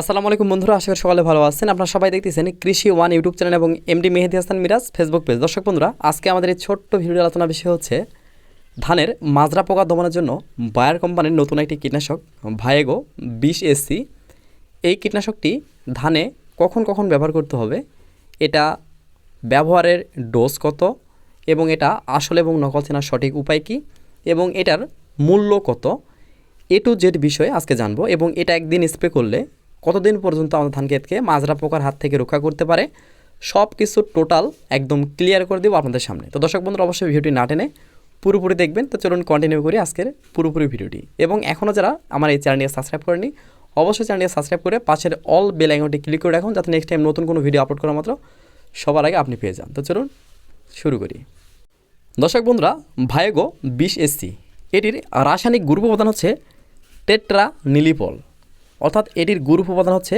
আসসালামু আলাইকুম বন্ধুরা, আশা করি সকালে ভালো আছেন। আপনারা সবাই দেখতেছেন কৃষি ওয়ান ইউটিউব চ্যানেল এবং MD Mehedi Hasan Miraj Facebook page. দর্শক বন্ধুরা, আজকে আমাদের এই ছোট্ট ভিডিও আলোচনা বিষয় হচ্ছে ধানের মাজরা পোকা দমনের জন্য বায়ার কোম্পানির নতুন একটি কীটনাশক ভায়েগো বিশ এসসি এই কীটনাশকটি ধানে কখন কখন ব্যবহার করতে হবে, এটা ব্যবহারের ডোজ কত এবং এটা আসল এবং নকল চেনার সঠিক উপায় কী এবং এটার মূল্য কত, এ টু জেড বিষয়ে আজকে জানব এবং এটা একদিন স্প্রে করলে কতদিন পর্যন্ত আমাদের ধান ক্ষেতকে মাজরা পোকার হাত থেকে রক্ষা করতে পারে সব কিছু টোটাল একদম ক্লিয়ার করে দেবো আপনাদের সামনে। তো দর্শক বন্ধুরা, অবশ্যই ভিডিওটি না টেনে পুরোপুরি দেখবেন। তো চলুন কন্টিনিউ করি আজকের পুরোপুরি ভিডিওটি। এবং এখনও যারা আমার এই চ্যানেলটি সাবস্ক্রাইব করেনি অবশ্যই চ্যানেলটি সাবস্ক্রাইব করে পাশের অল বেল আইকনটি ক্লিক করে রাখুন, যাতে নেক্সট টাইম নতুন কোনো ভিডিও আপলোড করা মাত্র সবার আগে আপনি পেয়ে যান। তো চলুন শুরু করি। দর্শক বন্ধুরা ভায়োগো বিশ এসসি এটির রাসায়নিক গ্রুপ উপাদান হচ্ছে টেট্রা নিলিপল অর্থাৎ এটির গ্রুপ উপাদান হচ্ছে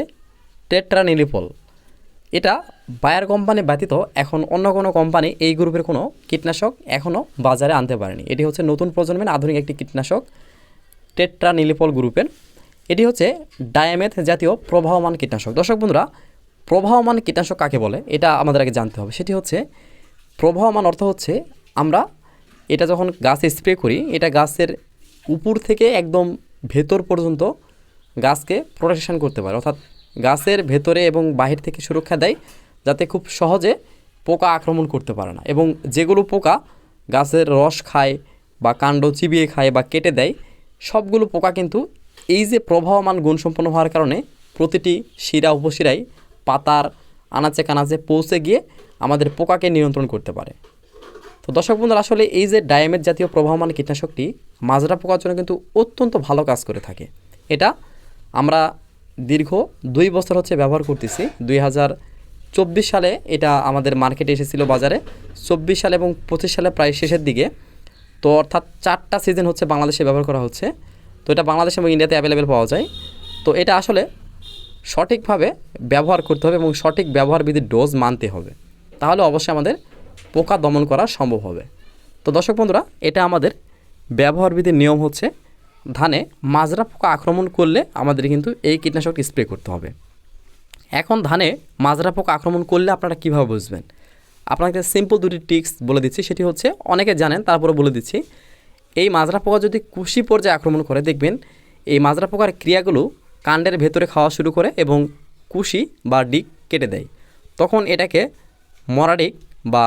টেট্রা নিলিপল এটা বায়ার কোম্পানি ব্যতীত এখন অন্য কোনো কোম্পানি এই গ্রুপের কোনো কীটনাশক এখনও বাজারে আনতে পারেনি। এটি হচ্ছে নতুন প্রজন্মের আধুনিক একটি কীটনাশক টেট্রা নিলিপল গ্রুপের। এটি হচ্ছে ডায়ামেথ জাতীয় প্রবাহমান কীটনাশক। দর্শক বন্ধুরা, প্রবাহমান কীটনাশক কাকে বলে? এটা আমাদের আগে জানতে হবে। সেটি হচ্ছে, প্রবাহমান অর্থ হচ্ছে আমরা এটা যখন গাছে স্প্রে করি, এটা গাছের উপর থেকে একদম ভেতর পর্যন্ত গাছকে প্রোটেকশন করতে পারে। অর্থাৎ গাছের ভেতরে এবং বাহির থেকে সুরক্ষা দেয়, যাতে খুব সহজে পোকা আক্রমণ করতে পারে না। এবং যেগুলো পোকা গাছের রস খায় বা কাণ্ড চিবিয়ে খায় বা কেটে দেয়, সবগুলো পোকা কিন্তু এই যে প্রবাহমান গুণসম্পন্ন হওয়ার কারণে প্রতিটি শিরা, উপশিরায় পাতার আনাচে কানাচে পৌঁছে গিয়ে আমাদের পোকাকে নিয়ন্ত্রণ করতে পারে। তো দর্শক বন্ধুরা, আসলে এই যে ডায়ামেট জাতীয় প্রবাহমান কীটনাশকটি মাজরা পোকার জন্য কিন্তু অত্যন্ত ভালো কাজ করে থাকে। এটা আমরা দীর্ঘ দুই বছর হচ্ছে ব্যবহার করতেছি। দুই হাজার চব্বিশ সালে এটা আমাদের মার্কেটে এসেছিল বাজারে। চব্বিশ সালে এবং পঁচিশ সালে প্রায় শেষের দিকে। তো অর্থাৎ চারটা সিজন হচ্ছে বাংলাদেশে ব্যবহার করা হচ্ছে। তো এটা বাংলাদেশ এবং ইন্ডিয়াতে অ্যাভেলেবেল পাওয়া যায়। তো এটা আসলে সঠিকভাবে ব্যবহার করতে হবে এবং সঠিক ব্যবহার বিধির ডোজ মানতে হবে। তাহলে অবশ্যই আমাদের পোকা দমন করা সম্ভব হবে। তো দর্শক বন্ধুরা, এটা আমাদের ব্যবহার বিধির নিয়ম হচ্ছে ধানে মাজরা পোকা আক্রমণ করলে আমাদের কিন্তু এই কীটনাশকটি স্প্রে করতে হবে। এখন ধানে মাজরা পোকা আক্রমণ করলে আপনারা কীভাবে বুঝবেন? আপনাকে সিম্পল দুটি টিক্স বলে দিচ্ছি, সেটি হচ্ছে অনেকে জানেন তারপরে বলে দিচ্ছি। এই মাজরা পোকা যদি কুশি পর্যায়ে আক্রমণ করে, দেখবেন এই মাজরা পোকার ক্রিয়াগুলো কাণ্ডের ভেতরে খাওয়া শুরু করে এবং কুশি বা ডিক কেটে দেয়। তখন এটাকে মরাডিক বা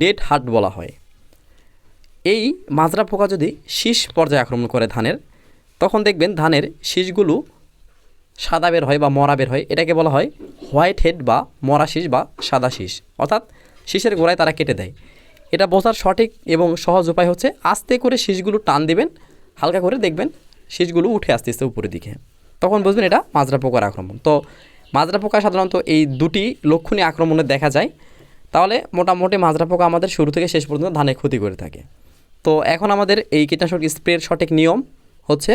ডেড হার্ট বলা হয়। এই মাজরা পোকা যদি শীষ পর্যায়ে আক্রমণ করে ধানের তখন দেখবেন ধানের শীষগুলো সাদা বের হয় বা মরা বের হয়। এটাকে বলা হয় হোয়াইট হেড বা মরা শীষ বা সাদা শীষ। অর্থাৎ শীষের গোড়ায় তারা কেটে দেয়। এটা বোঝার সঠিক এবং সহজ উপায় হচ্ছে আস্তে করে শীষগুলো টান দিবেন, হালকা করে দেখবেন শীষগুলো উঠে আসতে আসতে উপরের দিকে। তখন বুঝবেন এটা মাজরা পোকার আক্রমণ। তো মাজরা পোকা সাধারণত এই দুটি লক্ষণীয় আক্রমণে দেখা যায়। তাহলে মোটামুটি মাজরা পোকা আমাদের শুরু থেকে শেষ পর্যন্ত ধানে ক্ষতি করে থাকে। তো এখন আমাদের এই কীটনাশক স্প্রের সঠিক নিয়ম হচ্ছে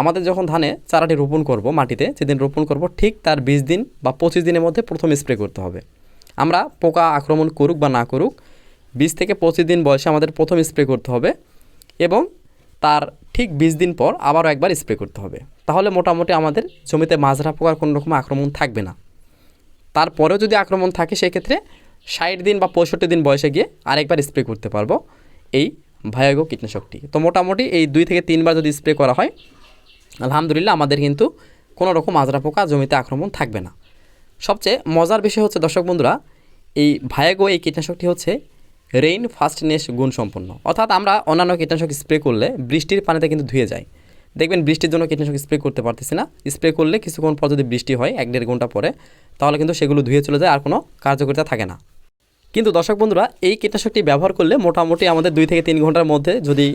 আমাদের যখন ধানে চারাটি রোপণ করব মাটিতে, যেদিন রোপণ করব ঠিক তার বিশ দিন বা পঁচিশ দিনের মধ্যে প্রথম স্প্রে করতে হবে। আমরা পোকা আক্রমণ করুক বা না করুক বিশ থেকে পঁচিশ দিন বয়সে আমাদের প্রথম স্প্রে করতে হবে এবং তার ঠিক বিশ দিন পর আবারও একবার স্প্রে করতে হবে। তাহলে মোটামুটি আমাদের জমিতে মাজরা পোকার কোনো রকম আক্রমণ থাকবে না। তারপরেও যদি আক্রমণ থাকে, সেক্ষেত্রে ষাট দিন বা পঁয়ষট্টি দিন বয়সে গিয়ে আরেকবার স্প্রে করতে পারব। এই ভায়াগো কীটনাশকটি তো মোটামুটি এই দুই থেকে তিনবার যদি স্প্রে করা হয়, আলহামদুলিল্লাহ আমাদের কিন্তু কোনো রকম মাজরা পোকা জমিতে আক্রমণ থাকবে না। সবচেয়ে মজার বিষয় হচ্ছে, দর্শক বন্ধুরা, এই ভায়াগো এই কীটনাশকটি হচ্ছে রেইন ফাস্টনেস গুণসম্পন্ন অর্থাৎ আমরা অন্যান্য কীটনাশক স্প্রে করলে বৃষ্টির পানিতে কিন্তু ধুয়ে যায়। দেখবেন বৃষ্টির জন্য কীটনাশক স্প্রে করতে পারতেছি না। স্প্রে করলে কিছুক্ষণ পর যদি বৃষ্টি হয়, এক দেড় ঘণ্টা পরে, তাহলে কিন্তু সেগুলো ধুয়ে চলে যায়, আর কোনো কার্যকারিতা থাকে না। কিন্তু দর্শক বন্ধুরা, এই কীটনাশকটি ব্যবহার করলে মোটামুটি আমাদের দুই থেকে তিন ঘণ্টার মধ্যে যদি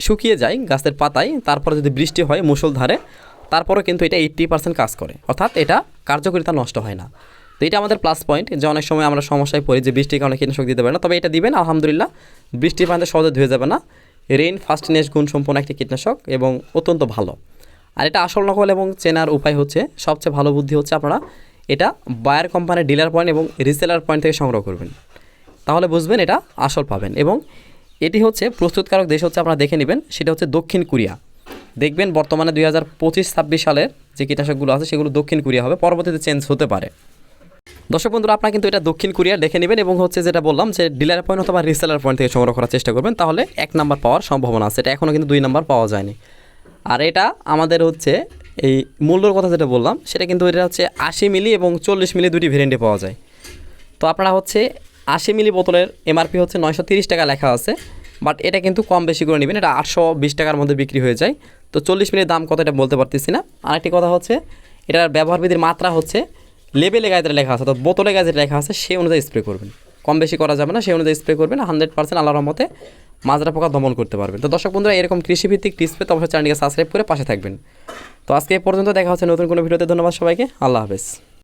শুকিয়ে যায় গাছের পাতায়, তারপরে যদি বৃষ্টি হয় মুসলধারে তারপরে কিন্তু এটা এইট্টি পার্সেন্ট কাজ করে। অর্থাৎ এটা কার্যকারিতা নষ্ট হয় না। তো এটা আমাদের প্লাস পয়েন্ট যে অনেক সময় আমরা সমস্যায় পড়ি যে বৃষ্টির কারণে কীটনাশক দিতে পারে না। তবে এটা দিবেন, আলহামদুলিল্লাহ। বৃষ্টির পানিতে সহজে ধুয়ে যাবে না। রেইন ফাস্টনেস গুণ সম্পন্ন একটি কীটনাশক এবং অত্যন্ত ভালো। আর এটা আসল নকল এবং চেনার উপায় হচ্ছে, সবচেয়ে ভালো বুদ্ধি হচ্ছে আপনারা এটা বায়ার কোম্পানির ডিলার পয়েন্ট এবং রিসেলার পয়েন্ট থেকে সংগ্রহ করবেন। তাহলে বুঝবেন এটা আসল পাবেন এবং এটি হচ্ছে প্রস্তুতকারক দেশ হচ্ছে আপনারা দেখে নেবেন, সেটা হচ্ছে দক্ষিণ কোরিয়া। দেখবেন বর্তমানে দুই হাজার পঁচিশ ছাব্বিশ সালের যে কীটনাশকগুলো আছে সেগুলো দক্ষিণ কোরিয়া হবে, পরবর্তীতে চেঞ্জ হতে পারে। দর্শক বন্ধুরা, আপনারা কিন্তু এটা দক্ষিণ কোরিয়ার দেখে নেবেন এবং হচ্ছে যেটা বললাম যে ডিলার পয়েন্ট অথবা রিসেলার পয়েন্ট থেকে সংগ্রহ করার চেষ্টা করবেন, তাহলে এক নাম্বার পাওয়ার সম্ভাবনা আছে। এটা এখনও কিন্তু দুই নাম্বার পাওয়া যায়নি। আর এটা আমাদের হচ্ছে এই মূল্যর কথা যেটা বললাম, সেটা কিন্তু এটা হচ্ছে আশি মিলি এবং চল্লিশ মিলি দুটি ভেরিয়েন্টে পাওয়া যায়। তো আপনারা হচ্ছে আশি মিলি বোতলের এমআরপি হচ্ছে নয়শো টাকা লেখা আছে বাট এটা কিন্তু কম বেশি করে নেবেন, এটা আটশো বিশ টাকার মধ্যে বিক্রি হয়ে যায়। তো চল্লিশ মিলির দাম কত এটা বলতে পারতেছি না। আরেকটি কথা হচ্ছে, এটার ব্যবহারবিধির মাত্রা হচ্ছে লেবেলে গায়ে যেটা লেখা আছে, অর্থাৎ বোতলে গায়ে যেটা লেখা আছে সেই অনুযায়ী স্প্রে করবেন। কম বেশি করা যাবে না সেই অনুযায়ী স্প্রে করবেন হান্ড্রেড পার্সেন্ট আল্লাহর রহমতে মাজরা পোকা দমন করতে পারবেন। তো দর্শক বন্ধুরা, এরকম কৃষিভিত্তিক টিপস পেতে অবশ্যই চ্যানেলকে সাবস্ক্রাইব করে পাশে থাকবেন। তো আজকে এ পর্যন্ত দেখা হচ্ছে নতুন কোনো ভিডিওতে। ধন্যবাদ সবাইকে। আল্লাহ হাফেজ।